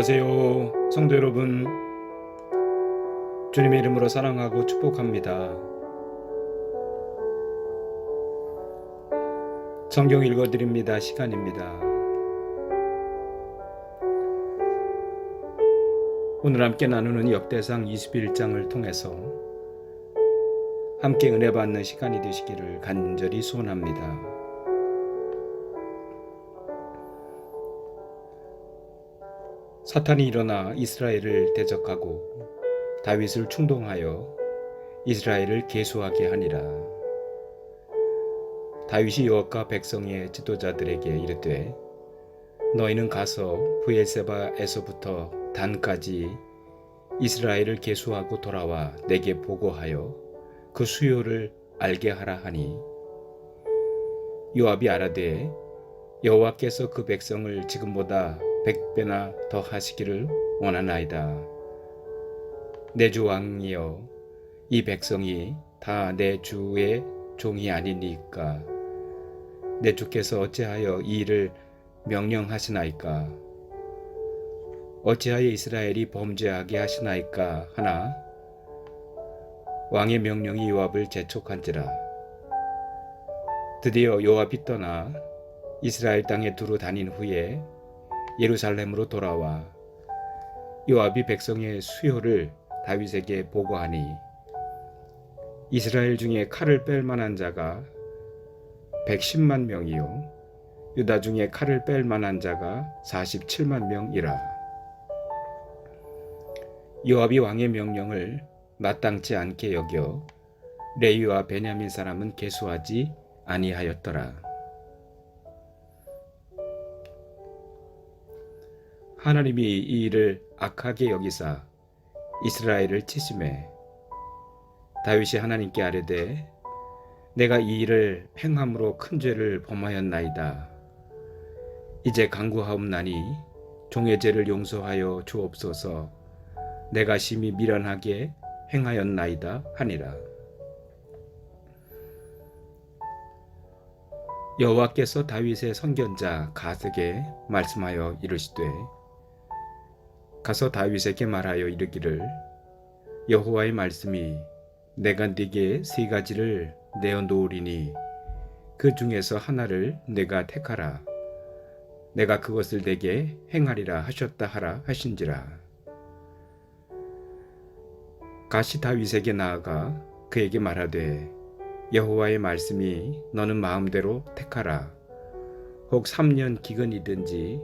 안녕하세요. 성도 여러분. 주님의 이름으로 사랑하고 축복합니다. 성경 읽어드립니다. 시간입니다. 오늘 함께 나누는 역대상 21장을 통해서 함께 은혜 받는 시간이 되시기를 간절히 소원합니다. 사탄이 일어나 이스라엘을 대적하고 다윗을 충동하여 이스라엘을 계수하게 하니라. 다윗이 여호와과 백성의 지도자들에게 이르되 너희는 가서 부엘세바에서부터 단까지 이스라엘을 계수하고 돌아와 내게 보고하여 그 수요를 알게 하라 하니 요압이 알아되 여호와께서 그 백성을 지금보다 백배나 더 하시기를 원하나이다. 내 주 왕이여 이 백성이 다 내 주의 종이 아니니까. 내 주께서 어찌하여 이 일을 명령하시나이까? 어찌하여 이스라엘이 범죄하게 하시나이까 하나? 왕의 명령이 요압을 재촉한지라. 드디어 요압이 떠나 이스라엘 땅에 두루 다닌 후에 예루살렘으로 돌아와 요압이 백성의 수요를 다윗에게 보고하니 이스라엘 중에 칼을 뺄 만한 자가 110만 명이요 유다 중에 칼을 뺄 만한 자가 47만 명이라 요압이 왕의 명령을 마땅치 않게 여겨 레위와 베냐민 사람은 계수하지 아니하였더라. 하나님이 이 일을 악하게 여기사 이스라엘을 치심해 다윗이 하나님께 아뢰되 내가 이 일을 행함으로 큰 죄를 범하였나이다. 이제 강구하옵나니 종의 죄를 용서하여 주옵소서. 내가 심히 미련하게 행하였나이다 하니라. 여호와께서 다윗의 선견자 가드에게 말씀하여 이르시되 가서 다윗에게 말하여 이르기를 여호와의 말씀이 내가 네게 세 가지를 내어 놓으리니 그 중에서 하나를 내가 택하라. 내가 그것을 내게 행하리라 하셨다 하라 하신지라. 가시 다윗에게 나아가 그에게 말하되 여호와의 말씀이 너는 마음대로 택하라. 혹 3년 기근이든지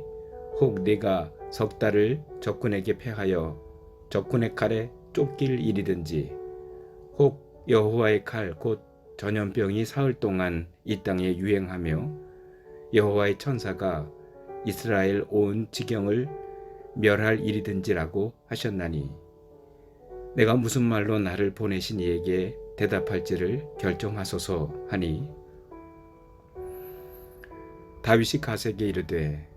혹 내가 석 달을 적군에게 패하여 적군의 칼에 쫓길 일이든지 혹 여호와의 칼 곧 전염병이 사흘 동안 이 땅에 유행하며 여호와의 천사가 이스라엘 온 지경을 멸할 일이든지라고 하셨나니 내가 무슨 말로 나를 보내신 이에게 대답할지를 결정하소서 하니. 다윗이 가세게 이르되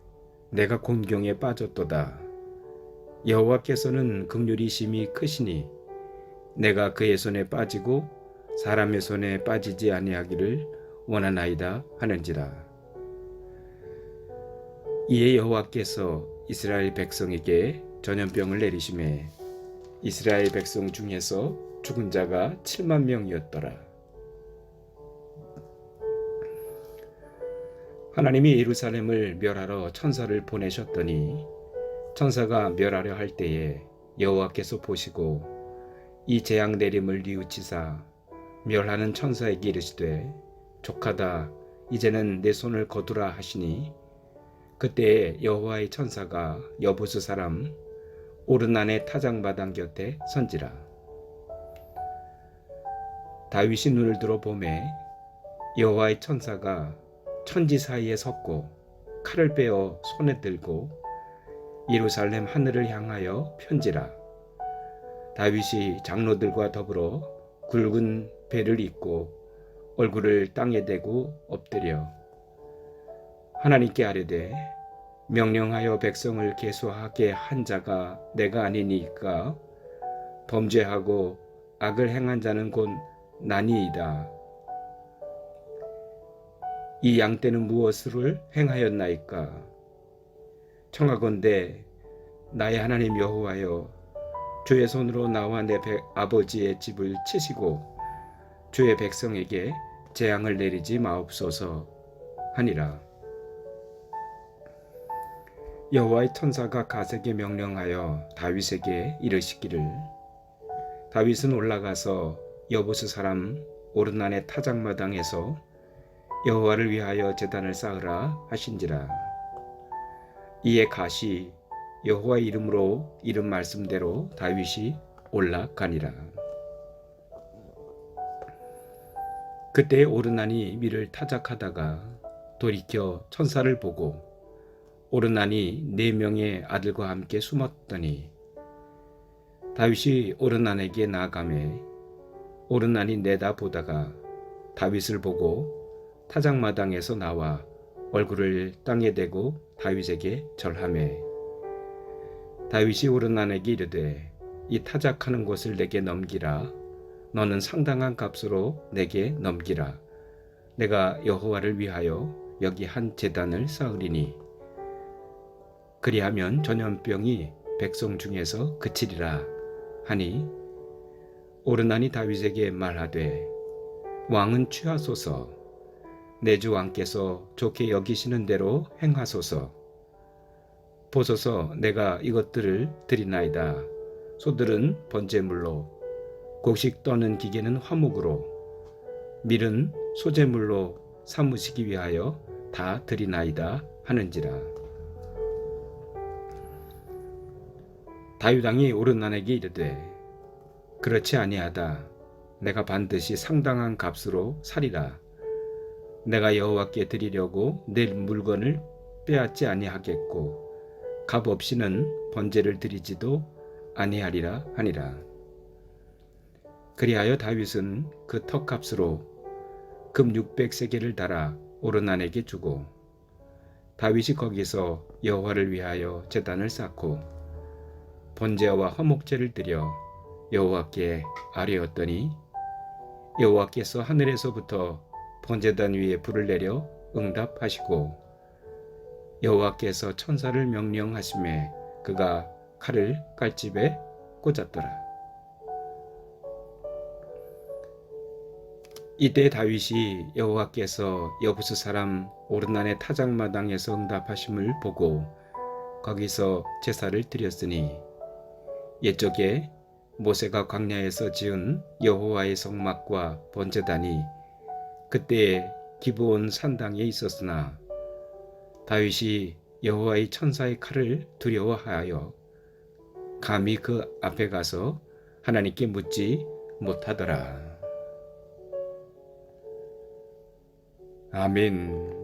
내가 곤경에 빠졌도다 여호와께서는 극률이 심히 크시니 내가 그의 손에 빠지고 사람의 손에 빠지지 아니하기를 원하나이다 하는지라 이에 여호와께서 이스라엘 백성에게 전염병을 내리심에 이스라엘 백성 중에서 죽은 자가 7만 명이었더라. 하나님이 예루살렘을 멸하러 천사를 보내셨더니 천사가 멸하려 할 때에 여호와께서 보시고 이 재앙 내림을 뉘우치사 멸하는 천사에게 이르시되 족하다 이제는 내 손을 거두라 하시니 그때에 여호와의 천사가 여부수 사람 오르난의 타작마당 곁에 선지라. 다윗이 눈을 들어 보매 여호와의 천사가 천지 사이에 섰고 칼을 빼어 손에 들고 예루살렘 하늘을 향하여 편지라. 다윗이 장로들과 더불어 굵은 배를 입고 얼굴을 땅에 대고 엎드려 하나님께 아뢰되 명령하여 백성을 계수하게 한 자가 내가 아니니까 범죄하고 악을 행한 자는 곧 나니이다. 이 양 떼는 무엇을 행하였나이까? 청하건대 나의 하나님 여호와여 주의 손으로 나와 내 백- 아버지의 집을 치시고 주의 백성에게 재앙을 내리지 마옵소서 하니라 여호와의 천사가 가세게 명령하여 다윗에게 이르시기를 다윗은 올라가서 여부스 사람 오르난의 타작마당에서 여호와를 위하여 제단을 쌓으라 하신지라. 이에 가시 여호와의 이름으로 이름 말씀대로 다윗이 올라가니라. 그때 오르난이 미를 타작하다가 돌이켜 천사를 보고 오르난이 네 명의 아들과 함께 숨었더니 다윗이 오르난에게 나아가매 오르난이 내다 보다가 다윗을 보고 타작마당에서 나와 얼굴을 땅에 대고 다윗에게 절하매 다윗이 오르난에게 이르되 이 타작하는 곳을 내게 넘기라. 너는 상당한 값으로 내게 넘기라. 내가 여호와를 위하여 여기 한 제단을 쌓으리니. 그리하면 전염병이 백성 중에서 그치리라 하니 오르난이 다윗에게 말하되 왕은 취하소서 내 주 왕께서 좋게 여기시는 대로 행하소서. 보소서 내가 이것들을 드리나이다. 소들은 번제물로 곡식 떠는 기계는 화목으로 밀은 소재물로 삼으시기 위하여 다 드리나이다 하는지라. 다윗왕이 오르난에게 이르되 그렇지 아니하다. 내가 반드시 상당한 값으로 살이라 내가 여호와께 드리려고 내 물건을 빼앗지 아니하겠고 값 없이는 번제를 드리지도 아니하리라 하니라. 그리하여 다윗은 그 턱값으로 금 600세겔을 달아 오르난에게 주고 다윗이 거기서 여호와를 위하여 제단을 쌓고 번제와 화목제를 드려 여호와께 아뢰었더니 여호와께서 하늘에서부터 번제단 위에 불을 내려 응답하시고 여호와께서 천사를 명령하심에 그가 칼을 깔집에 꽂았더라. 이때 다윗이 여호와께서 여부스 사람 오르난의 타작마당에서 응답하심을 보고 거기서 제사를 드렸으니 옛적에 모세가 광야에서 지은 여호와의 성막과 번제단이 그때 기브온 산당에 있었으나 다윗이 여호와의 천사의 칼을 두려워하여 감히 그 앞에 가서 하나님께 묻지 못하더라. 아멘.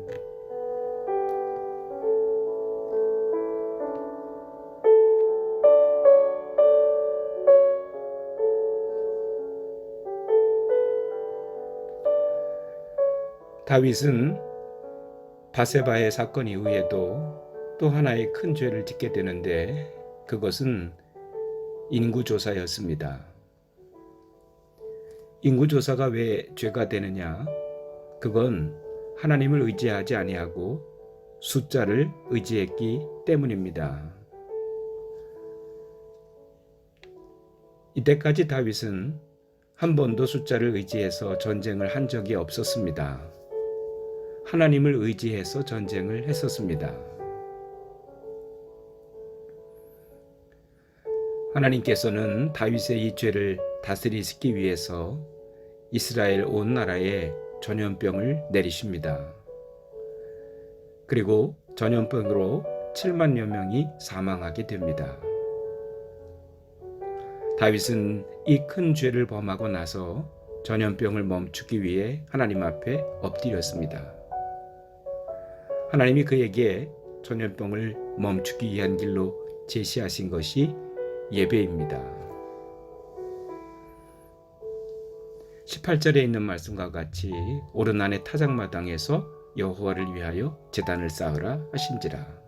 다윗은 바세바의 사건 이후에도 또 하나의 큰 죄를 짓게 되는데 그것은 인구조사였습니다. 인구조사가 왜 죄가 되느냐? 그건 하나님을 의지하지 아니하고 숫자를 의지했기 때문입니다. 이때까지 다윗은 한 번도 숫자를 의지해서 전쟁을 한 적이 없었습니다. 하나님을 의지해서 전쟁을 했었습니다. 하나님께서는 다윗의 이 죄를 다스리시기 위해서 이스라엘 온 나라에 전염병을 내리십니다. 그리고 전염병으로 7만여 명이 사망하게 됩니다. 다윗은 이 큰 죄를 범하고 나서 전염병을 멈추기 위해 하나님 앞에 엎드렸습니다. 하나님이 그에게 전염병을 멈추기 위한 길로 제시하신 것이 예배입니다. 18절에 있는 말씀과 같이 오르난의 타작마당에서 여호와를 위하여 제단을 쌓으라 하신지라.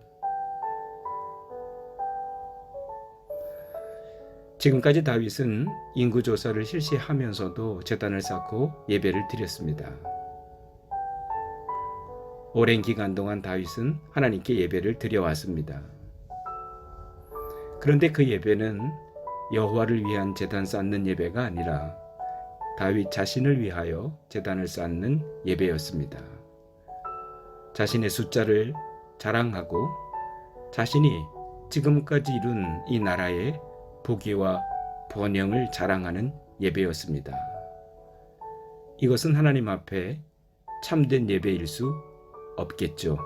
지금까지 다윗은 인구 조사를 실시하면서도 제단을 쌓고 예배를 드렸습니다. 오랜 기간 동안 다윗은 하나님께 예배를 드려왔습니다. 그런데 그 예배는 여호와를 위한 제단 쌓는 예배가 아니라 다윗 자신을 위하여 제단을 쌓는 예배였습니다. 자신의 숫자를 자랑하고 자신이 지금까지 이룬 이 나라의 보기와 번영을 자랑하는 예배였습니다. 이것은 하나님 앞에 참된 예배일 수 없겠죠.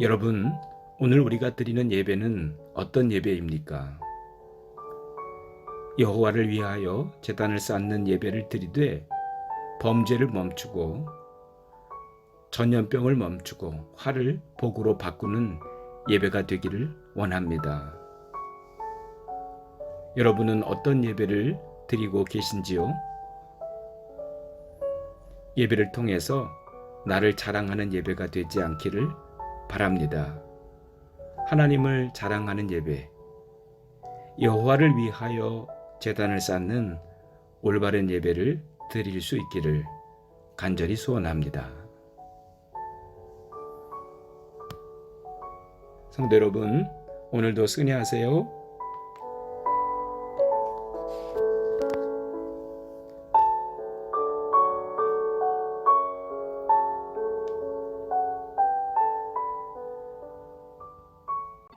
여러분, 오늘 우리가 드리는 예배는 어떤 예배입니까? 여호와를 위하여 제단을 쌓는 예배를 드리되 범죄를 멈추고 전염병을 멈추고 화를 복으로 바꾸는 예배가 되기를 원합니다. 여러분은 어떤 예배를 드리고 계신지요? 예배를 통해서 나를 자랑하는 예배가 되지 않기를 바랍니다. 하나님을 자랑하는 예배, 여호와를 위하여 제단을 쌓는 올바른 예배를 드릴 수 있기를 간절히 소원합니다. 성도 여러분, 오늘도 승리하세요.